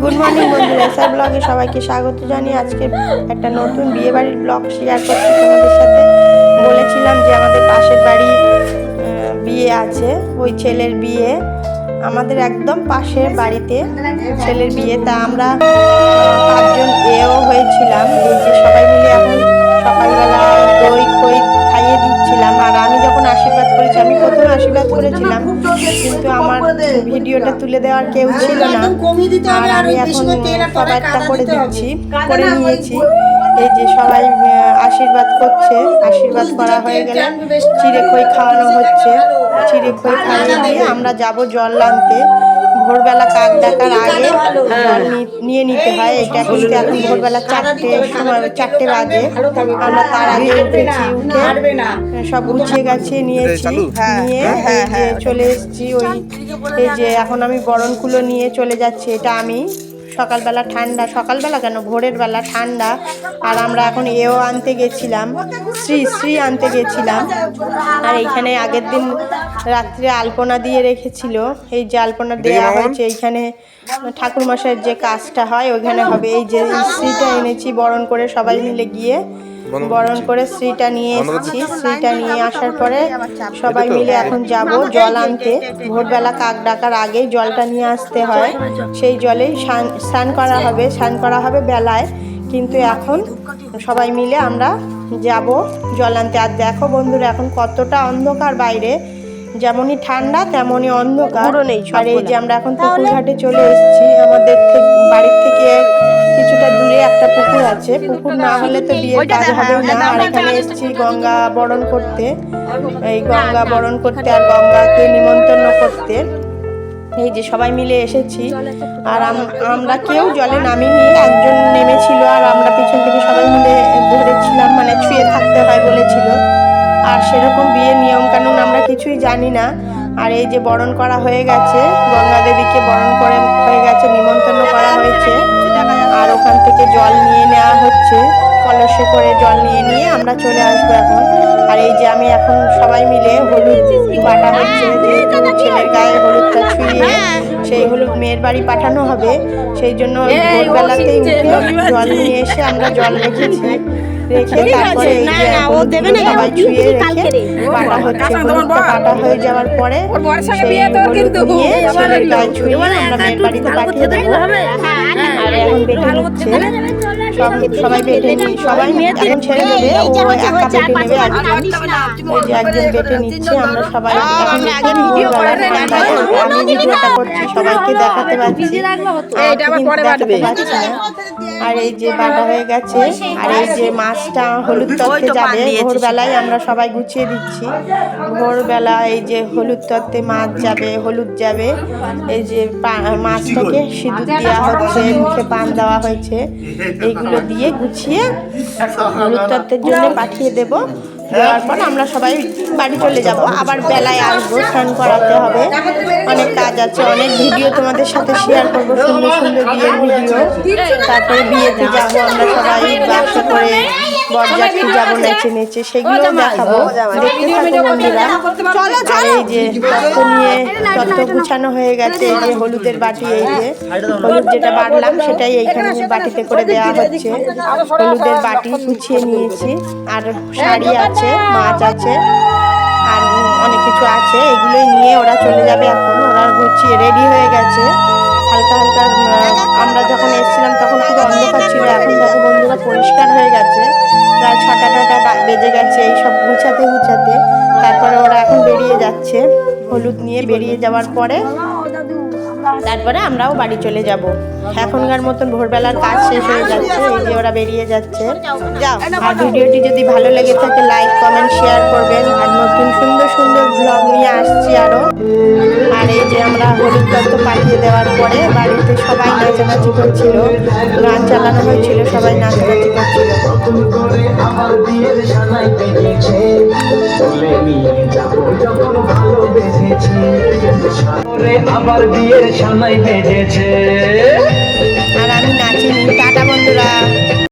Good morning বন্ধুরা। SI ব্লগে সবাইকে স্বাগত জানিয়ে আজকে একটা নতুন বিয়ে বাড়ির ব্লগ শেয়ার করছি তোমাদের সাথে। বলেছিলাম যে আমাদের পাশের বাড়ি বিয়ে আছে, ওই ছেলের বিয়ে। আমাদের একদম পাশের বাড়িতে ছেলের বিয়ে। তা আমরা পাঁচজন এও হয়েছিলাম। এই যে প্রথমে আশীর্বাদ করেছিলাম কিন্তু আমার ভিডিওটা তুলে দেওয়ার কেউ ছিল না আর আমি এখন সবাইটা করে দিচ্ছি করে নিয়েছি এই যে সবাই আশীর্বাদ করছে আশীর্বাদ করা হয়ে গেলে চিড়ে খই খাওয়ানো হচ্ছে চিড়ে খই খাওয়ানো দিয়ে আমরা যাব জল আনতে ভোরবেলা কাক ডাকার আগে নিয়ে নিতে হয়। এটা কিন্তু এখন ভোরবেলা চারটে সময় চারটে বাজে। আমরা তার আগে উঠেছি উঠে সব গুছিয়ে গাছিয়ে নিয়েছি নিয়ে এই যে চলে এসেছি ওই এই যে এখন আমি বরণকুলো নিয়ে চলে যাচ্ছি এটা আমি। সকালবেলা ঠান্ডা সকালবেলা কেন? ভোরের বেলা ঠান্ডা। আর আমরা এখন এও আনতে গেছিলাম শ্রী শ্রী আনতে গেছিলাম। আর এইখানে আগের দিন রাত্রে আলপনা দিয়ে রেখেছিল। এই যে আলপনা দেওয়া হয়েছে এইখানে ঠাকুরমশাইয়ের যে কাজটা হয় ওইখানে হবে। এই যে শ্রীটা এনেছি বরণ করে সবাই মিলে গিয়ে বরণ করে শ্রীটা নিয়ে এসেছি। শ্রীটা নিয়ে আসার পরে সবাই মিলে এখন যাব জল আনতে। ভোরবেলা কাক ডাকার আগেই জলটা নিয়ে আসতে হয়। সেই জলেই স্নান স্নান করা হবে স্নান করা হবে বেলায়। কিন্তু এখন সবাই মিলে আমরা যাব জল আনতে। আর দেখো বন্ধুরা এখন কতটা অন্ধকার বাইরে। যেমনই ঠান্ডা তেমনই অন্ধকার। আর এই যে আমরা এখন পুকুর ঘাটে চলে এসেছি। আমাদের বাড়ির থেকে কিছুটা দূরে একটা পুকুর আছে। পুকুর না হলে তো বিয়ের কাজ হবে না। আর এখানে এসেছি গঙ্গা বরণ করতে। এই গঙ্গা বরণ করতে আর গঙ্গাকে নিমন্ত্রণ করতে। এই যে সবাই মিলে এসেছি। আর আম- আমরা কেউ জলে নামিনি। একজন নেমেছিল আর আমরা পিছন থেকে সবাই মিলে ধরেছিলাম মানে ছুঁয়ে থাকতে হয় বলেছিল। আর সেরকম বিয়ে নিয়ম কানুন আমরা কিছুই জানি না। আর এই যে বরণ করা হয়ে গেছে গঙ্গা দেবীকে বরণ করে হয়ে গেছে নিমন্ত্রণ করা হয়েছে। ওখান থেকে জল নিয়ে নেওয়া হচ্ছে। কলসে করে জল নিয়ে নিয়ে আমরা চলে আসব এখন। আর এই যে আমি এখন সবাই মিলে হলুদ বাটা হচ্ছে যেহেতু ছেলের গায়ে হলুদটা ছুঁয়ে সেই হলুদ মেয়ের বাড়ি পাঠানো হবে। সেই জন্য ভোরবেলাতেই উঠে জল নিয়ে এসে আমরা জল রেখেছি। রেখে তারপরে এই যে সবাই ছুঁয়ে রেখে বাটা হচ্ছে হলুদটা বাটা হয়ে যাওয়ার পরে সেই হলুদ নিয়ে ছেলের গায়ে ছুঁয়ে আমরা মেয়ের বাড়িতে পাঠিয়ে দেবো এখন বেটে নিচ্ছে। সব সবাই বেটে নি সবাই এখন ছেড়ে দেবে ও একা বেটে নেবে যে একজন বেটে নিচ্ছে আমরা সবাই এখন আমি ভিডিওটা করছি সবাইকে দেখাতে পারছি। আর কিন্তু দেখাতে পারছি না আর এই যে বাটা হয়ে গেছে আর এই যে মাছটা হলুদ তত্ত্বে যাবে ভোরবেলায় আমরা সবাই গুছিয়ে দিচ্ছি। ভোরবেলা এই যে হলুদ তত্ত্বে মাছ যাবে হলুদ যাবে এই যে মাছটাকে সিঁদুর দেওয়া হচ্ছে মুখে পান দেওয়া হয়েছে। এইগুলো দিয়ে গুছিয়ে হলুদ তত্ত্বের জন্য পাঠিয়ে দেব। দেওয়ার পর আমরা সবাই বাড়ি চলে যাব। আবার বেলায় আসব স্নান করাতে হবে। অনেক কাজ আছে অনেক ভিডিও তোমাদের সাথে শেয়ার করব সুন্দর সুন্দর বিয়ের ভিডিও। তারপরে বিয়েতে যাব আমরা সবাই বাসে করে বরযাত্রী যাব নেচে নেচে সেগুলো দেখাবো। দেখতে থাকো বন্ধুরা। আর এই যে তত্ত্ব নিয়ে তত্ত্ব গুছানো হয়ে গেছে এই যে হলুদের বাটি এই যে হলুদ যেটা বাড়লাম সেটাই এইখানে বাটিতে করে দেওয়া হচ্ছে। হলুদের বাটি গুছিয়ে নিয়েছি। আর শাড়ি আছে মাছ আছে, আর অনেক কিছু আছে, এগুলোই নিয়ে ওরা চলে যাবে এখন। ওরা গুছিয়ে রেডি হয়ে গেছে। হালকা হালকা আমরা যখন এসেছিলাম তখন খুব অন্ধকার ছিল, এখন দেখো বন্ধুরা পরিষ্কার হয়ে গেছে। প্রায় ছটা টটা বেজে গেছে এই সব গুছাতে গুছাতে। তারপরে ওরা এখন বেরিয়ে যাচ্ছে, হলুদ নিয়ে বেরিয়ে যাওয়ার পরে। তারপরে আমরাও বাড়ি চলে যাব। এখনকার মতন ভোরবেলার কাজ শেষ হয়ে যাচ্ছে, এই যে ওরা বেরিয়ে যাচ্ছে। যাও। আর ভিডিওটি যদি ভালো লেগে থাকে লাইক কমেন্ট শেয়ার করবেন। আর নতুন সুন্দর সুন্দর ব্লগ নিয়ে আসছি আরও আর এই যে আমরা হলুদ তত্ত্ব পাঠিয়ে দেওয়ার পরে বাড়িতে সবাই নাচানাচি করছিল। গান চালানো হয়েছিল সবাই নাচানাচি করছিল। আমার বেজেছে চলে নিয়ে যখন ভালোবেসেছি সাগরে আমার বিয়ের সানাই বেজেছে আর আমি নাচিনি টাটা